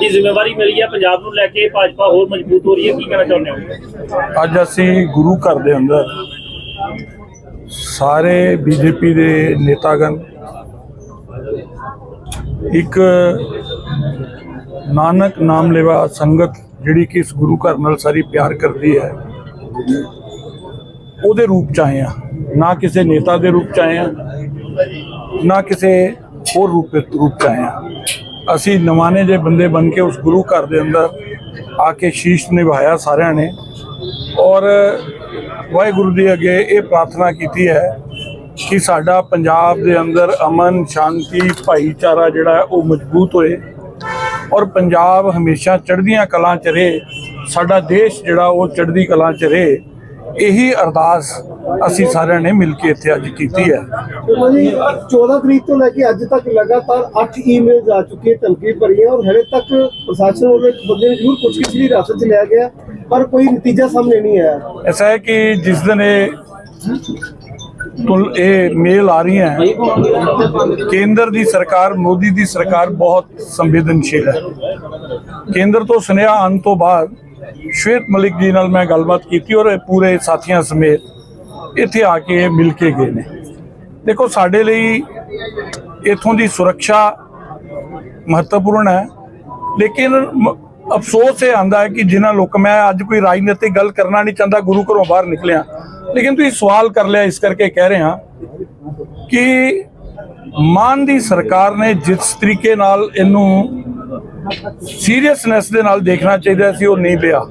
ਦੀ ਜ਼ਿੰਮੇਵਾਰੀ ਮਿਲੀ ਹੈ? ਪੰਜਾਬ ਨੂੰ ਲੈ ਕੇ ਭਾਜਪਾ ਹੋਰ ਮਜ਼ਬੂਤ ਹੋ ਰਹੀ ਹੈ, ਕੀ ਕਹਿਣਾ ਚਾਹੁੰਦੇ ਹੋ? ਅੱਜ ਅਸੀਂ ਗੁਰੂ ਘਰ ਦੇ ਅੰਦਰ ਸਾਰੇ ਬੀਜੇਪੀ ਦੇ ਨੇਤਾਗਣ, ਇੱਕ ਨਾਨਕ ਨਾਮ ਲੈਵਾ ਸੰਗਤ ਜਿਹੜੀ ਕਿ ਇਸ ਗੁਰੂ ਘਰ ਨਾਲ ਸਾਰੀ ਪਿਆਰ ਕਰਦੀ ਹੈ, ਉਹਦੇ ਰੂਪ ਚ ਆਏ ਆ ਨਾ ਕਿਸੇ ਨੇਤਾ ਦੇ ਰੂਪ ਚ ਆਏ ਆ ਨਾ ਕਿਸੇ ਹੋਰ ਰੂਪ ਰੂਪ ਚ ਆਏ ਆ ਅਸੀਂ ਨਵਾਨੇ ਜੇ ਬੰਦੇ ਬਣ ਕੇ ਉਸ ਗੁਰੂ ਘਰ ਦੇ ਅੰਦਰ ਆ ਕੇ ਸ਼ੀਸ਼ ਨਿਭਾਇਆ ਸਾਰਿਆਂ ਨੇ। ਔਰ ਵਾਹਿਗੁਰੂ ਦੇ ਅੱਗੇ ਇਹ ਪ੍ਰਾਰਥਨਾ ਕੀਤੀ ਹੈ ਕਿ ਸਾਡਾ ਪੰਜਾਬ ਦੇ ਅੰਦਰ ਅਮਨ, ਸ਼ਾਂਤੀ, ਭਾਈਚਾਰਾ ਜਿਹੜਾ ਉਹ ਮਜ਼ਬੂਤ ਹੋਏ ਔਰ ਪੰਜਾਬ ਹਮੇਸ਼ਾ ਚੜ੍ਹਦੀਆਂ ਕਲਾਂ 'ਚ ਰਹੇ, ਸਾਡਾ ਦੇਸ਼ ਜਿਹੜਾ ਉਹ ਚੜ੍ਹਦੀ ਕਲਾਂ 'ਚ ਰਹੇ। ਇਹੀ ਅਰਦਾਸ ਅਸੀਂ ਸਾਰਿਆਂ ਨੇ ਮਿਲ ਕੇ ਇੱਥੇ ਅੱਜ ਕੀਤੀ ਹੈ। 14 ਤਰੀਕ ਤੋਂ ਲੈ ਕੇ ਅੱਜ ਤੱਕ ਲਗਾਤਾਰ 8 ਈਮੇਲਸ ਆ ਚੁੱਕੇ ਧਮਕੀ ਭਰੀਆਂ ਔਰ ਹਲੇ ਤੱਕ ਪ੍ਰਸ਼ਾਸਨ ਵੱਲੋਂ ਇੱਕ ਬੰਦੇ ਨੂੰ ਜ਼ਰੂਰ ਕੁਝ ਕਿਸੇ ਦੀ ਚ ਲਿਆ ਗਿਆ ਪਰ ਕੋਈ ਨਤੀਜਾ ਸਾਹਮਣੇ ਨਹੀਂ ਆਇਆ। ਐਸਾ ਹੈ ਕਿ ਜਿਸ ਦਿਨ ਇਹ ਤੁਲ ਇਹ ਮੇਲ ਆ ਰਹੀ ਹੈ ਕੇਂਦਰ ਦੀ ਸਰਕਾਰ ਮੋਦੀ ਦੀ ਸਰਕਾਰ ਬਹੁਤ ਸੰਵੇਦਨਸ਼ੀਲ ਹੈ। ਕੇਂਦਰ ਤੋਂ ਸੁਨੇਹਾ ਆਉਣ ਤੋਂ ਬਾਅਦ ਸ਼ਵੇਤ ਮਲਿਕ ਜੀ ਨਾਲ ਮੈਂ ਗੱਲਬਾਤ ਕੀਤੀ ਔਰ ਪੂਰੇ ਸਾਥੀਆਂ ਸਮੇਤ ਇੱਥੇ ਆ ਕੇ ਮਿਲ ਕੇ ਗਏ ਨੇ। ਦੇਖੋ, ਸਾਡੇ ਲਈ ਇਥੋਂ ਦੀ ਸੁਰੱਖਿਆ ਮਹੱਤਵਪੂਰਨ ਹੈ, ਲੇਕਿਨ ਅਫਸੋਸ ਇਹ ਆਂਦਾ ਹੈ ਕਿ ਜਿਨ੍ਹਾਂ ਲੋਕ, ਮੈਂ ਅੱਜ ਕੋਈ ਰਾਜਨੀਤਿਕ ਗੱਲ ਕਰਨਾ ਨਹੀਂ ਚਾਹੁੰਦਾ, ਗੁਰੂ ਘਰੋਂ ਬਾਹਰ ਨਿਕਲਿਆ। ਲੇਕਿਨ ਤੁਸੀਂ ਸਵਾਲ ਕਰ ਲਿਆ, ਇਸ ਕਰਕੇ ਕਹਿ ਰਹੇ ਹਾਂ ਕਿ ਮਾਨ ਦੀ ਸਰਕਾਰ ਨੇ ਜਿਸ ਤਰੀਕੇ ਨਾਲ ਇਹਨੂੰ ਸੀਰੀਅਸਨੈਸ ਦੇ ਨਾਲ ਦੇਖਣਾ ਚਾਹੀਦਾ ਸੀ, ਉਹ ਨਹੀਂ ਲਿਆ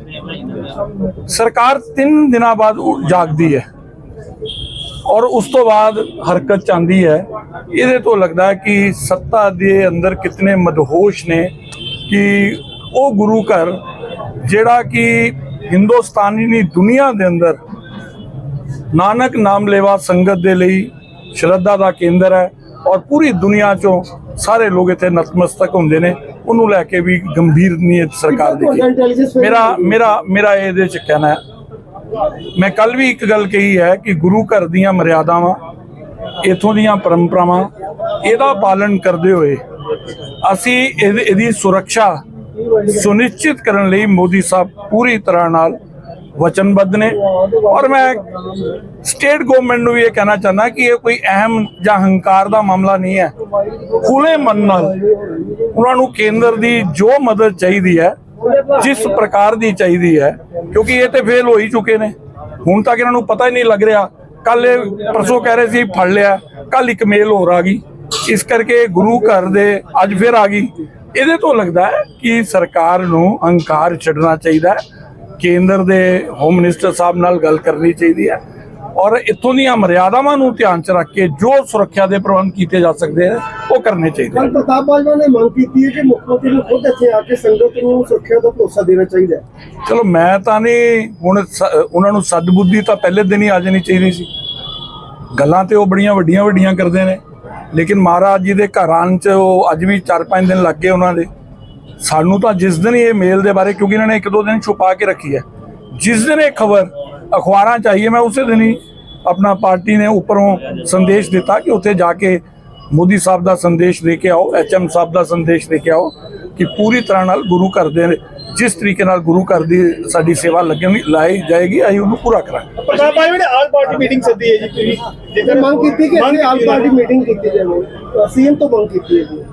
ਸਰਕਾਰ 3 ਦਿਨਾਂ ਬਾਅਦ ਉਹ ਜਾਗਦੀ ਹੈ। ਔਰ ਉਸ ਤੋਂ ਬਾਅਦ ਹਰਕਤ ਚਾਂਦੀ ਹੈ। ਇਹਦੇ ਤੋਂ ਲੱਗਦਾ ਕਿ ਸੱਤਾ ਦੇ ਅੰਦਰ ਕਿਤਨੇ ਮਦਹੋਸ਼ ਨੇ ਕਿ ਉਹ ਗੁਰੂ ਘਰ, ਜਿਹੜਾ ਕਿ ਹਿੰਦੁਸਤਾਨੀ ਨਹੀਂ ਦੁਨੀਆ ਦੇ ਅੰਦਰ ਨਾਨਕ ਨਾਮ ਲੈਵਾ ਸੰਗਤ ਦੇ ਲਈ ਸ਼ਰਧਾ ਦਾ ਕੇਂਦਰ ਹੈ ਔਰ ਪੂਰੀ ਦੁਨੀਆ ਚੋਂ ਸਾਰੇ ਲੋਕ ਇੱਥੇ ਨਤਮਸਤਕ ਹੁੰਦੇ ਨੇ। ਉਹਨੂੰ ਲੈ ਕੇ ਵੀ ਗੰਭੀਰ ਨੀਅਤ ਸਰਕਾਰ ਦੀ ਮੇਰਾ ਮੇਰਾ ਮੇਰਾ ਇਹਦੇ ਚ ਕਹਿਣਾ ਹੈ। ਮੈਂ ਕੱਲ ਵੀ ਇੱਕ ਗੱਲ ਕਹੀ ਹੈ ਕਿ ਗੁਰੂ ਘਰ ਦੀਆਂ ਮਰਿਆਦਾਵਾਂ ਇਥੋਂ ਦੀਆਂ ਪਰੰਪਰਾਵਾਂ ਇਹਦਾ ਪਾਲਣ ਕਰਦੇ ਹੋਏ ਅਸੀਂ ਇਹਦੀ ਸੁਰੱਖਿਆ ਸੁਨਿਸ਼ਚਿਤ ਕਰਨ ਲਈ ਮੋਦੀ ਸਾਹਿਬ ਪੂਰੀ ਤਰ੍ਹਾਂ ਨਾਲ ਵਚਨਬੱਧ ਨੇ। ਔਰ ਮੈਂ ਸਟੇਟ ਗਵਰਨਮੈਂਟ ਨੂੰ ਵੀ ਇਹ ਕਹਿਣਾ ਚਾਹੁੰਦਾ ਕਿ ਇਹ ਕੋਈ ਅਹਿਮ ਜਾਂ ਹੰਕਾਰ ਦਾ ਮਾਮਲਾ ਨਹੀਂ ਹੈ। ਖੁੱਲੇ ਮਨ ਨਾਲ ਉਹਨਾਂ ਨੂੰ ਕੇਂਦਰ ਦੀ ਜੋ ਮਦਦ ਚਾਹੀਦੀ ਹੈ, ਜਿਸ ਪ੍ਰਕਾਰ ਦੀ ਚਾਹੀਦੀ ਹੈ, ਕਿਉਂਕਿ ਇਹ ਤੇ ਫੇਲ ਹੋ ਹੀ ਚੁੱਕੇ ਨੇ। ਹੁਣ ਤੱਕ ਇਹਨਾਂ ਨੂੰ ਪਤਾ ਹੀ ਨਹੀਂ ਲੱਗ ਰਿਹਾ। ਕੱਲ ਇਹ ਪਰਸੋਂ ਕਹਿ ਰਹੇ ਸੀ, ਫੜ ਲਿਆ। ਕੱਲ ਇੱਕ ਮੇਲ ਹੋਰ ਆ ਗਈ। ਇਸ ਕਰਕੇ ਗੁਰੂ ਘਰ ਦੇ ਅੱਜ ਫਿਰ ਆ ਗਈ। ਇਹਦੇ ਤੋਂ ਲੱਗਦਾ ਹੈ ਕਿ ਸਰਕਾਰ ਨੂੰ ਹੰਕਾਰ ਛੱਡਣਾ ਚਾਹੀਦਾ ਹੈ। ਕੇਂਦਰ ਦੇ ਹੋਮ ਮਿਨਿਸਟਰ ਸਾਹਿਬ ਨਾਲ ਗੱਲ ਕਰਨੀ ਚਾਹੀਦੀ ਹੈ। ਔਰ ਇੱਥੋਂ ਦੀਆਂ ਮਰਿਆਦਾਵਾਂ ਨੂੰ ਧਿਆਨ 'ਚ ਰੱਖ ਕੇ ਜੋ ਸੁਰੱਖਿਆ ਦੇ ਪ੍ਰਬੰਧ ਕੀਤੇ ਜਾ ਸਕਦੇ ਹਨ ਉਹ ਕਰਨੇ ਚਾਹੀਦੇ ਹਨ ਪ੍ਰਤਾਪ ਬਾਜਵਾ ਨੇ ਮੰਗ ਕੀਤੀ ਹੈ ਕਿ ਮੁੱਖ ਮੰਤਰੀ ਨੂੰ ਖੁਦ ਇੱਥੇ ਆ ਕੇ ਸੰਗਤ ਨੂੰ ਸੁਰੱਖਿਆ ਦਾ ਭਰੋਸਾ ਦੇਣਾ ਚਾਹੀਦਾ ਹੈ। ਚਲੋ ਮੈਂ ਤਾਂ ਨਹੀਂ ਹੁਣ ਉਹਨਾਂ ਨੂੰ ਸਦਬੁੱਧੀ ਤਾਂ ਪਹਿਲੇ ਦਿਨ ਹੀ ਆ ਜਾਣੀ ਚਾਹੀਦੀ ਸੀ। ਗੱਲਾਂ ਤੇ ਉਹ ਬੜੀਆਂ ਵੱਡੀਆਂ ਵੱਡੀਆਂ ਕਰਦੇ ਨੇ। ਲੇਕਿਨ ਮਹਾਰਾਜ ਜੀ ਦੇ ਘਰ ਚ ਉਹ ਅੱਜ ਵੀ 4-5 ਦਿਨ ਲੱਗ ਗਏ ਉਹਨਾਂ ਦੇ। ਸਾਨੂੰ ਤਾਂ ਜਿਸ ਦਿਨ ਇਹ ਮੇਲ ਦੇ ਬਾਰੇ ਕਿਉਂਕਿ ਇਹਨਾਂ ਨੇ ਇੱਕ ਦੋ ਦਿਨ ਛੁਪਾ ਕੇ ਰੱਖੀ ਹੈ। ਜਿਸ ਦਿਨ ਇਹ ਖਬਰ ਅਖਬਾਰਾਂ ਚ ਆਈ ਹੈ ਮੈਂ ਉਸੇ ਦਿਨ ਹੀ ਆਪਣਾ ਪਾਰਟੀ ਨੇ ਉੱਪਰੋਂ ਸੰਦੇਸ਼ ਦਿੱਤਾ ਕਿ ਉੱਥੇ ਜਾ ਕੇ ਮੋਦੀ ਸਾਹਿਬ ਦਾ ਸੰਦੇਸ਼ ਦੇ ਕੇ ਆਓ ਐਚਐਮ ਸਾਹਿਬ ਦਾ ਸੰਦੇਸ਼ ਦੇ ਕੇ ਆਓ ਕਿ ਪੂਰੀ ਤਰ੍ਹਾਂ ਨਾਲ ਗੁਰੂ ਘਰ ਦੇ ਜਿਸ ਤਰੀਕੇ ਨਾਲ ਗੁਰੂ ਘਰ ਦੀ ਸਾਡੀ ਸੇਵਾ ਲੱਗਣੀ ਲਾਈ ਜਾਏਗੀ ਅਸੀਂ ਉਹਨੂੰ ਪੂਰਾ ਕਰਾਂਗੇ। ਪ੍ਰਤਾਪ ਬਾਜਵਾ ਨੇ ਆਲ ਪਾਰਟੀ ਮੀਟਿੰਗ ਸੱਦੀ ਹੈ ਜੀ ਤੁਸੀਂ ਜੇਕਰ ਮੰਗ ਕੀਤੀ ਕਿ ਇੱਥੇ ਆਲ ਪਾਰਟੀ ਮੀਟਿੰਗ ਕੀਤੀ ਜਾਵੇ। ਸੀਐਮ ਤੋਂ ਮੰਗ ਕੀਤੀ ਹੈ ਜੀ।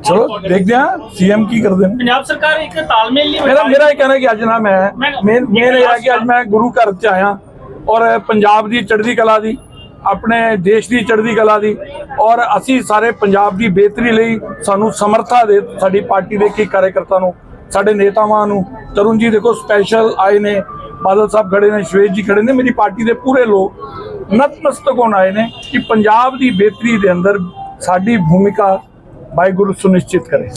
ਚਲੋ ਦੇਖਦੇ ਹਾਂ ਸੀਐਮ ਕੀ ਕਰਦੇ ਨੇ। ਪੰਜਾਬ ਸਰਕਾਰ ਇੱਕ ਤਾਲਮੇਲ ਨਹੀਂ ਮੇਰਾ ਮੇਰਾ ਇਹ ਕਹਿਣਾ ਕਿ ਅੱਜ ਨਾ ਮੈਂ ਮੈਂ- ਮੇਨ ਮੇਨ ਇਹ ਹੈ ਕਿ ਅੱਜ ਮੈਂ ਗੁਰੂ ਘਰ ਚ ਆਇਆ ਔਰ ਪੰਜਾਬ ਦੀ ਚੜ੍ਹਦੀ ਕਲਾ ਦੀ ਆਪਣੇ ਦੇਸ਼ ਦੀ ਚੜ੍ਹਦੀ ਕਲਾ ਦੀ ਔਰ ਅਸੀਂ ਸਾਰੇ ਪੰਜਾਬ ਦੀ ਬਿਹਤਰੀ ਲਈ ਸਾਨੂੰ ਸਮਰਥਾ ਦੇ ਸਾਡੀ ਪਾਰਟੀ ਦੇ ਕੀ ਕਾਰਜਕਰਤਾ ਨੂੰ ਸਾਡੇ ਨੇਤਾਵਾਂ ਨੂੰ ਤਰੁਣ ਜੀ ਦੇਖੋ ਸਪੈਸ਼ਲ ਆਏ ਨੇ ਬਾਦਲ ਸਾਹਿਬ ਖੜੇ ਨੇ ਸ਼ਵੇਤ ਜੀ ਖੜੇ ਨੇ ਮੇਰੀ ਪਾਰਟੀ ਦੇ ਪੂਰੇ ਲੋਕ ਨਤਮਸਤਕ ਹੋਣ ਆਏ ਨੇ ਕਿ ਪੰਜਾਬ ਦੀ ਬਿਹਤਰੀ ਦੇ ਅੰਦਰ ਸਾਡੀ ਭੂਮਿਕਾ ਵਾਹਿਗੁਰੂ ਸੁਨਿਸ਼ਚਿਤ ਕਰੇ